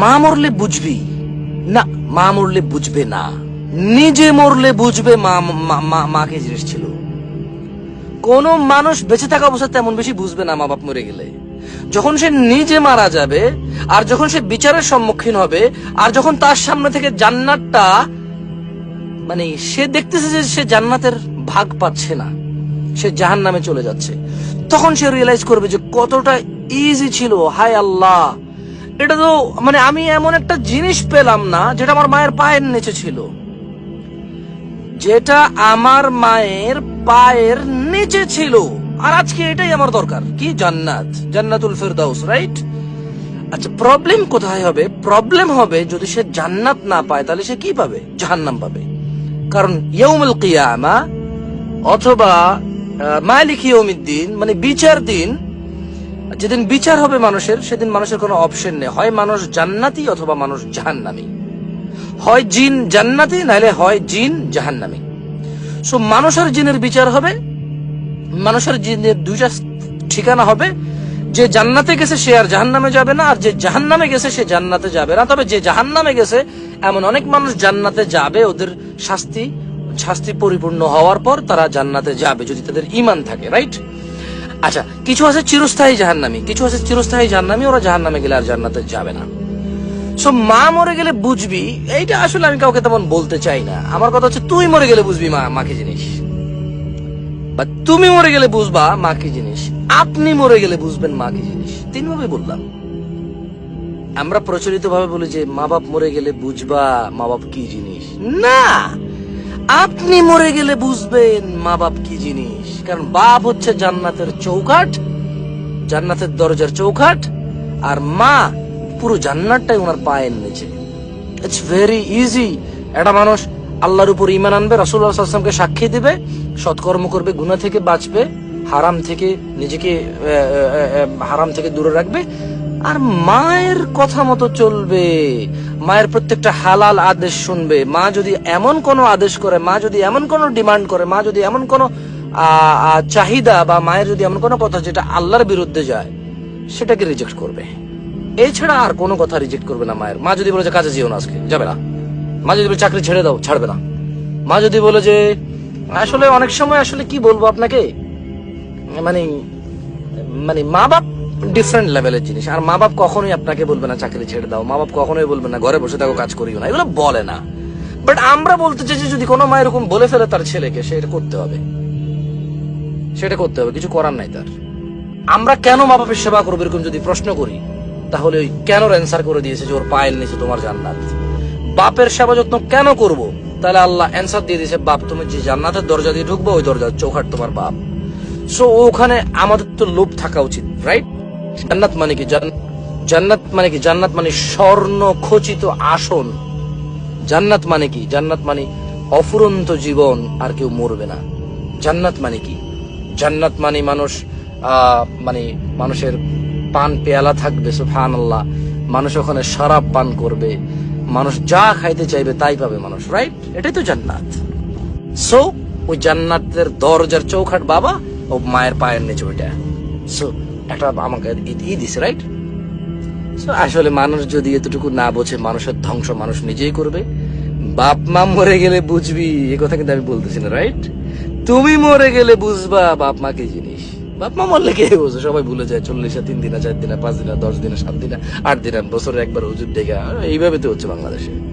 মা মরলে বুঝবি। না, মা মরলে বুঝবে না। নিজে মরলে বুঝবে মা মাকে জিনিস ছিল কোন মানুষ বেঁচে থাকা অবস্থা তেমন বেশি বুঝবে না মা বাপ মরে গেলে। যখন সে নিজে মারা যাবে, আর যখন সে বিচারের সম্মুখীন হবে, আর যখন তার সামনে থেকে জান্নাতটা মানে সে দেখতেছে যে সে জান্নাতের ভাগ পাচ্ছে না, সে জাহান নামে চলে যাচ্ছে, তখন সে রিয়েলাইজ করবে যে কতটা ইজি ছিল। হায় আল্লাহ! এটা তো মানে আমি এমন একটা জিনিস পেলাম না, যেটা আমার মায়ের পায়ের নিচে ছিল। যেটা আমার মায়ের পায়ের নিচে ছিল। আর আজকে এটাই আমার দরকার। কি? জান্নাত। জান্নাতুল ফেরদাউস রাইট আচ্ছা প্রবলেম কোথায় হবে? প্রবলেম হবে যদি সে জান্নাত না পায়, তাহলে সে কি পাবে? জাহান্নাম পাবে। কারণ ইয়ৌমুল কিয়ামা অথবা মালিক ইয়ৌমিদ্দিন মানে বিচার দিন যেদিন বিচার হবে মানুষের, সেদিন মানুষের কোনো অপশন নেই। হয় মানুষ জান্নাতি অথবা মানুষ জাহান্নামি। হয় জিন জান্নাতি, নাহলে হয় জিন জাহান্নামি। সো মানুষ আর জিনের বিচার হবে, মানুষের জিনের দুইটা ঠিকানা হবে। যে জান্নাতে গেছে সে আর জাহান্নামে যাবে না, আর যে জাহান্নামে গেছে সে জান্নাতে যাবে না। তবে যে জাহান্নামে গেছে, এমন অনেক মানুষ জান্নাতে যাবে। ওদের শাস্তি শাস্তি পরিপূর্ণ হওয়ার পর তারা জান্নাতে যাবে, যদি তাদের ইমান থাকে রাইট আচ্ছা কিছু আছে চিরস্থায়ী জাহান্নামী, কিছু আছে চিরস্থায়ী জাহান্নামী, ওরা জাহান্নামে গেলে আর জান্নাতে যাবে না। সো মা মরে গেলে বুঝবি, এইটা আসলে আমি কাউকে তেমন বলতে চাই না। আমার কথা হচ্ছে, তুই মরে গেলে বুঝবি মা মা কি জিনিস? বা তুমি মরে গেলে বুঝবা মা কি জিনিস। আপনি মরে গেলে বুঝবেন মা কি জিনিস। তিনভাবে বললাম। আমরা প্রচলিত ভাবে বলি যে, মা বাপ মরে গেলে বুঝবা মা বাপ কি জিনিস। না! আপনি মরে গেলে বুঝবেন মা বাপ কি জিনিস। কারণ বাপ হচ্ছে জান্নাতের চৌকাঠ, জান্নাতের দরজার চৌকাঠ, আর মা পুরো জান্নাতটাই ওনার পায়ের নিচে। ইটস ভেরি ইজি একটা মানুষ আল্লাহর উপর ইমান আনবে রাসুল্লাহ আসলামকে সাক্ষী দিবে, সৎকর্ম করবে, গুনাহ থেকে বাঁচবে, হারাম থেকে নিজেকে হারাম থেকে দূরে রাখবে আর মায়ের কথা মতো চলবে। মায়ের প্রত্যেকটা হালাল আদেশ শুনবে। মা যদি এমন কোনো আদেশ করে, মা যদি এমন কোনো ডিমান্ড করে, মা যদি এমন কোনো চাহিদা বা মায়ের যদি এমন কোনো কথা যেটা আল্লাহর বিরুদ্ধে যায়, সেটাকে রিজেক্ট করবে। এছাড়া আর কোনো কথা রিজেক্ট করবে না মায়ের। মা যদি বলে যে, কাজে যেও না আজকে, যাবে না। মা যদি বলে, চাকরি ছেড়ে দাও, ছাড়বে না। মা যদি বলে যে, আসলে অনেক সময় আসলে কি বলব আপনাকে? মানে মানে মা বাপ ডিফারেন্ট লেভেলের জিনিস। আর মা বাপ কখনোই আপনাকে বলবে না, চাকরি ছেড়ে দাও। মা বাপ কখনোই বলবে না, ঘরে বসে থাকো, কাজ করিও না। এগুলো বলে না। বাট আমরা বলতে চাই যে, যদি কোনো মা এরকম বলে ফেলে তার ছেলেকে সে এটা করতে হবে। সেটা করতে হবে, কিছু করার নাই তার। আমরা কেন মা বাপের সেবা করব এরকম যদি প্রশ্ন করি? তাহলে ওই কেন অ্যান্সার করে দিয়েছে যে, ওর পায়ের নিচে তোমার জান্নাত। বাপের সেবা যত্ন কেন করব? তাহলে আল্লাহ অ্যান্সার দিয়ে দিয়েছে, বাপ, তুমি যে জান্নাতের দরজা দিয়ে ঢুকবো, ওই দরজার চৌখাট তোমার বাপ। সো ওখানে আমাদের তো লোভ থাকা উচিত রাইট জান্নাত মানে কি? জান্নাত মানে কি? জান্নাত মানে স্বর্ণ খচিত আসন জান্নাত মানে কি? জান্নাত মানে অফুরন্ত জীবন আর কেউ মরবে না। জান্নাত মানে কি? জান্নাত মানে মানুষ মানে মানুষের পান পেয়ালা থাকবে সুফান আল্লাহ মানুষ ওখানে শরাব পান করবে। মানুষ যা খাইতে চাইবে তাই পাবে মানুষ রাইট এটাই তো জান্নাত। সো ওই জান্নাতের দরজার চৌখাট বাবা ও মায়ের পায়ের নিচে ওইটা। সো একটা আমাকে ই- ই দিছে রাইট আসলে মানুষ যদি এতটুকু না বোঝে, মানুষের ধ্বংস মানুষ নিজেই করবে। বাপ মা মরে গেলে বুঝবি, এ কথা কিন্তু আমি বলতেছি না রাইট তুমি মরে গেলে বুঝবা বাপ মা কি জিনিস। বাপ মা মরলে কে বোঝে? সবাই ভুলে যায়, চল্লিশে তিন দিনে, চার দিনে, পাঁচ দিনে, দশ দিনে, সাত দিনে, আট দিনে, বছরে একবার হুজুর ডেকে এইভাবে তো হচ্ছে বাংলাদেশে।